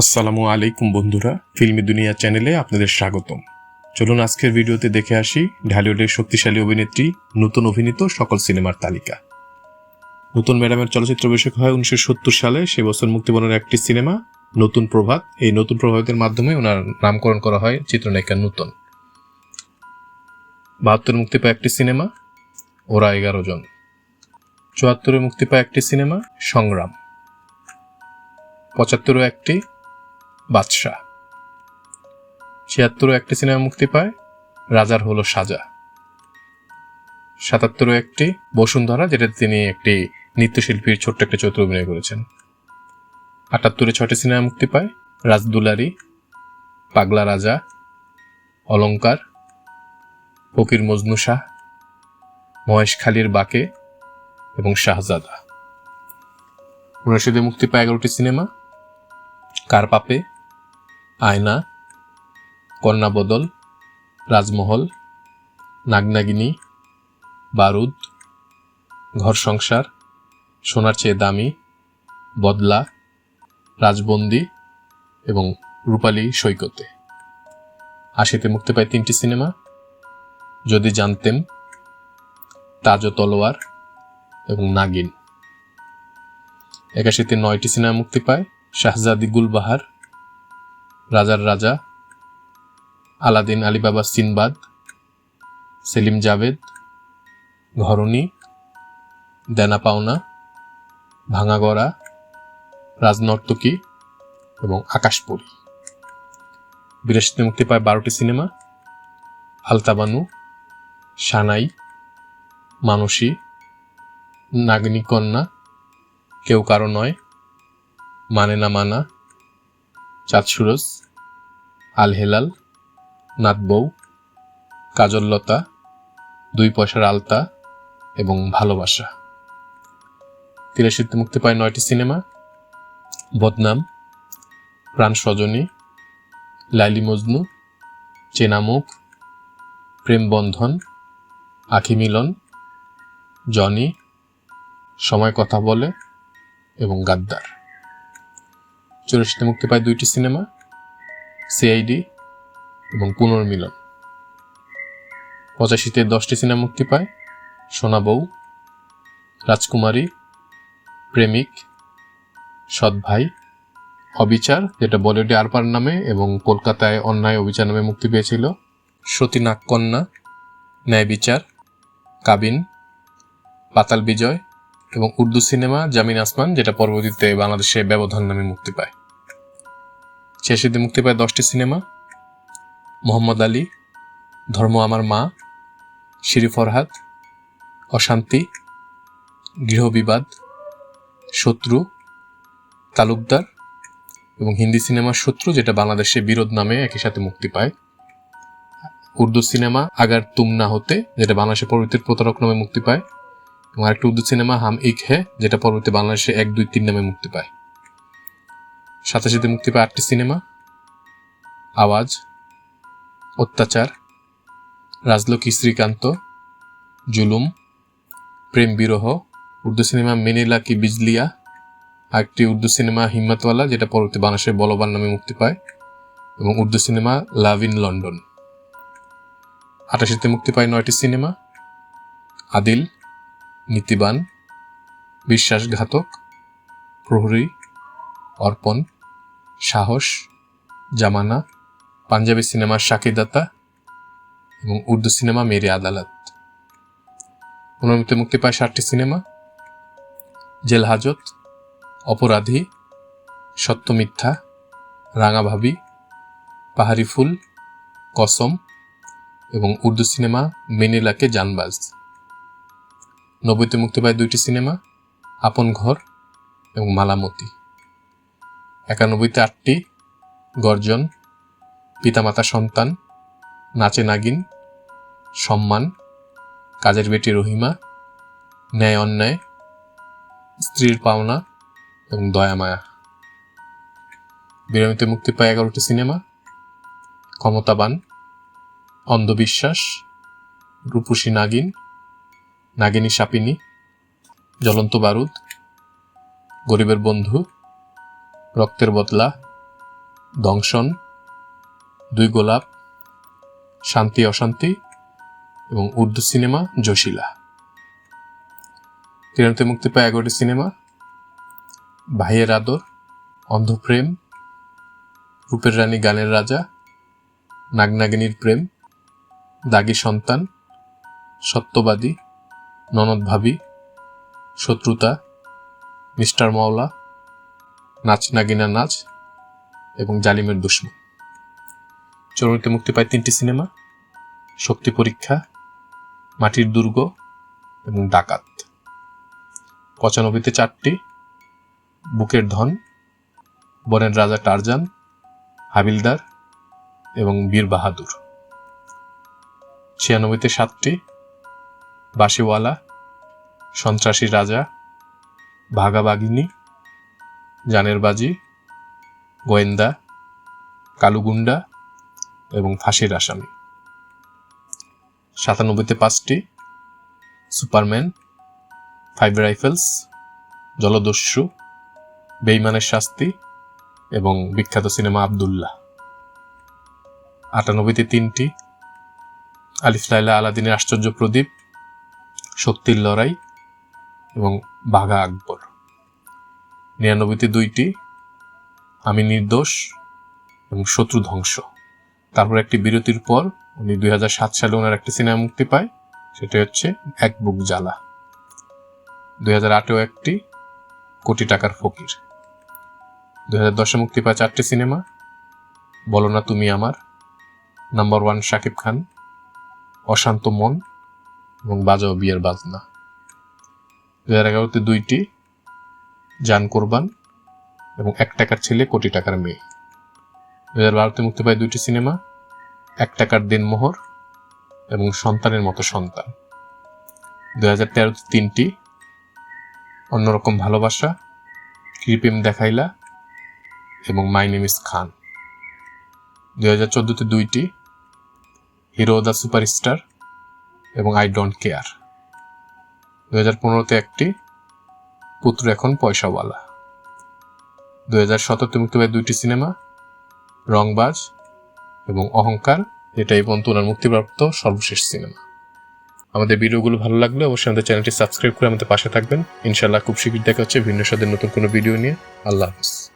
আসসালামু আলাইকুম বন্ধুরা, ফিল্মি দুনিয়া চ্যানেলে আপনাদের স্বাগতম। চলুন আজকের ভিডিওতে দেখে আসি ঢালিউডের শক্তিশালী অভিনেত্রী, নতুন অভিনীত সকল সিনেমার তালিকা। নতুন ম্যাডামের চলচ্চিত্র অভিষেক হয় উনিশশো সত্তর সালে, সে বছর মুক্তিবনের একটি সিনেমা, নতুন প্রভাত। এই নতুন প্রভাতের মাধ্যমে ওনার নামকরণ করা হয় চিত্রনায়িকা নূতন। বাহাত্তরে মুক্তি পায় একটি সিনেমা, ওরা এগারো জন। চুয়াত্তরে মুক্তি পায় একটি সিনেমা, সংগ্রাম। পঁচাত্তরে একটি বাদশাহ। ছিয়াত্তরও একটি সিনেমা মুক্তি পায়, রাজার হলো সাজা। সাতাত্তরও একটি বসুন্ধরা, যেটাতে তিনি একটি নৃত্যশিল্পীর ছোট্ট একটা চরিত্র অভিনয় করেছেন। আটাত্তরে ছটি সিনেমা মুক্তি পায়, রাজদুলারি, পাগলা রাজা অলংকার ফকির মজনু শাহ মহেশখালীর বাকে এবং শাহজাদা। উনিশশোতে মুক্তি পায় এগারোটি সিনেমা, কার পাপে? আয়না, কন্যাবদল, রাজমহল, নাগনাগিনী, বারুদ, ঘর সংসার, সোনার চেয়ে দামি, বদলা, রাজবন্দি এবং রূপালী সৈকতে। আশিতে মুক্তি পায় তিনটি সিনেমা। যদি জানতেন তাজ তলোয়ার এবং নাগিন। একাশিতে নয়টি সিনেমা মুক্তি পায়, শাহজাদি গুলবাহার রাজার রাজা, Aladdin Alibaba Sinbad, Salim Javed, ঘরণী, দেনা পাওনা ভাঙাগড়া রাজনর্তকী এবং আকাশপুরী। বিরাশিতে মুক্তি পায় বারোটি সিনেমা আলতাবানু সানাই, মানসী, নাগিনী কন্যা, কেউ কারও নয় মানে না মানা চাঁদ সুরজ, আল হেলাল নাতবউ কাজললতা দুই পয়সার আলতা এবং ভালোবাসা। তিরাশিতে মুক্তি পায় নয়টি সিনেমা, বদনাম, প্রাণ সজনী, লাইলি মজনু চেনামুখ প্রেম বন্ধন, আখি মিলন, জনি, সময় কথা বলে এবং গাদ্দার। চুরাশিতে মুক্তি পায় দুইটি সিনেমা সিআইডি এবং পুনর্মিলন। পঁচাশিতে দশটি সিনেমা মুক্তি পায়, সোনা বউ, রাজকুমারী, প্রেমিক, সৎ ভাই, অবিচার, যেটা বলিউডে আরপার নামে এবং কলকাতায় অন্যায় অবিচার নামে মুক্তি পেয়েছিল সতী নাগকন্যা ন্যায় বিচার, কাবিন, পাতাল বিজয় এবং উর্দু সিনেমা জামিন আসমান, যেটা পরবর্তীতে বাংলাদেশে ব্যবধান নামে মুক্তি পায়। ছেষট্টিতে মুক্তি পায় দশটি সিনেমা। মোহাম্মদ আলী, ধর্ম আমার মা, শিরি ফরহাদ, অশান্তি গৃহবিবাদ শত্রু, তালুকদার এবং হিন্দি সিনেমার শত্রু, যেটা বাংলাদেশে বিরোধ নামে একই সাথে মুক্তি পায়। উর্দু সিনেমা আগার তুম না হতে, যেটা বাংলাদেশে পরবর্তী প্রতারক নামে মুক্তি পায়। এবং আরেকটি উর্দু সিনেমা হাম ইক হে, যেটা পরবর্তী বাংলাদেশে এক, দুই, তিন নামে মুক্তি পায়। সাতাশিতে মুক্তি পায় আটটি সিনেমা। আওয়াজ, অত্যাচার, রাজলক্ষ্মী শ্রীকান্ত, জুলুম, প্রেম বিরহ, উর্দু সিনেমা মেনিলা কি বিজলিয়া, আরেকটি উর্দু সিনেমা হিম্মতওয়ালা, যেটা পরবর্তী বাংলাদেশে বলবান নামে মুক্তি পায়, এবং Urdu cinema love in London. আটাশিতে মুক্তি পায় নয়টি সিনেমা। আদিল নীতিবান, বিশ্বাসঘাতক, প্রহরী, অর্পণ, সাহস, জামানা, পাঞ্জাবি সিনেমার সাকিদাতা এবং উর্দু সিনেমা মেরে আদালত। অনুমিতে মুক্তি পায় ষাটটি সিনেমা। জেল হাজত, অপরাধী, সত্য মিথ্যা রাঙাভাবি পাহাড়ি ফুল, কসম এবং উর্দু সিনেমা মেনিলাকে জানবাজ। নব্বইতে মুক্তি পায় দুইটি সিনেমা, আপন ঘর এবং মালামতি। একানব্বইতে আটটি, গর্জন, পিতামাতা সন্তান, নাচে নাগিন, সম্মান, কাজের বেটি রহিমা, ন্যায় অন্যায়, স্ত্রীর পাওনা এবং দয়া মায়া। বিরামিতে মুক্তি পায় এগারোটি সিনেমা, ক্ষমতাবান, অন্ধবিশ্বাস, রূপসী নাগিন নাগিনী সাপিনী, জ্বলন্ত বারুদ, গরিবের বন্ধু, রক্তের বদলা, দংশন, দুই গোলাপ, শান্তি অশান্তি এবং উর্দু সিনেমা জশিলা। তিরানতে মুক্তি পায় এগারোটি সিনেমা, ভাইয়ের আদর, অন্ধপ্রেম, রূপের রানী গানের রাজা, নাগনাগিনীর প্রেম, দাগি সন্তান, সত্যবাদী ননদ ভাবি, শত্রুতা, মিস্টার মাওলা নাচ নাগিনা নাচ এবং জালিমের দুশ্মন। চরণীতে মুক্তি পায় তিনটি সিনেমা, শক্তি পরীক্ষা, মাটির দুর্গ এবং ডাকাত। পঁচানব্বইতে চারটি, বুকের ধন বনের রাজা টারজান, হাবিলদার এবং বীর বাহাদুর। ছিয়ানব্বইতে সাতটি বাসিওয়ালা সন্ত্রাসী রাজা ভাগাবাগিনী জানের বাজি গোয়েন্দা কালুগুন্ডা এবং ফাঁসির আসামি। সাতানব্বইতে পাঁচটি, সুপারম্যান, ফাইভ রাইফেলস, জলদস্যু, বেইমানের শাস্তি এবং বিখ্যাত সিনেমা আবদুল্লাহ। আটানব্বইতে তিনটি, আলিফ লাইলা আলাদিনের আশ্চর্য প্রদীপ শক্তির লড়াই এবং বাঘা আকবর। নিরানব্বইতে দুইটি, আমি নির্দোষ এবং শত্রু ধ্বংস। তারপর একটি বিরতির পর উনি দু হাজার সাত সালে ওনার একটি সিনেমা মুক্তি পায়, সেটা হচ্ছে এক বুক জ্বালা। দুই হাজার আটেও একটি, কোটি টাকার ফকির। দুই হাজার দশে মুক্তি পায় চারটি সিনেমা, বলো না তুমি আমার, নাম্বার ওয়ান শাকিব খান, অশান্ত মন এবং বাজাও বিয়ের বাজনা। দু হাজার এগারোতে দুইটি, জান কোরবান এবং এক টাকার ছেলে কোটি টাকার মেয়ে। দু হাজার বারোতে মুক্তি পায় দুইটি সিনেমা, এক টাকার দিনমোহর এবং সন্তানের মতো সন্তান। দু হাজার তেরোতে তিনটি, অন্যরকম ভালোবাসা, কৃপিম দেখাইলা এবং মাই নেম ইস খান। দু হাজার চোদ্দোতে দুইটি, হিরো দ্য সুপারস্টার এবং আই ডোন্ট কেয়ার দু হাজার পনেরোতে একটি পুত্র এখন পয়সাওয়ালা। দু হাজার সতেরোতে মুক্তি পায় দুইটি সিনেমা, রংবাজ এবং অহংকার যেটা এই পর্যন্ত ওনার মুক্তিপ্রাপ্ত সর্বশেষ সিনেমা। আমাদের ভিডিওগুলো ভালো লাগলে অবশ্যই আমাদের চ্যানেলটি সাবস্ক্রাইব করে আমাদের পাশে থাকবেন। ইনশাল্লাহ খুব শীঘ্র দেখা হচ্ছে ভিন্ন স্বাদের নতুন কোনো ভিডিও নিয়ে। আল্লাহ হাফিজ।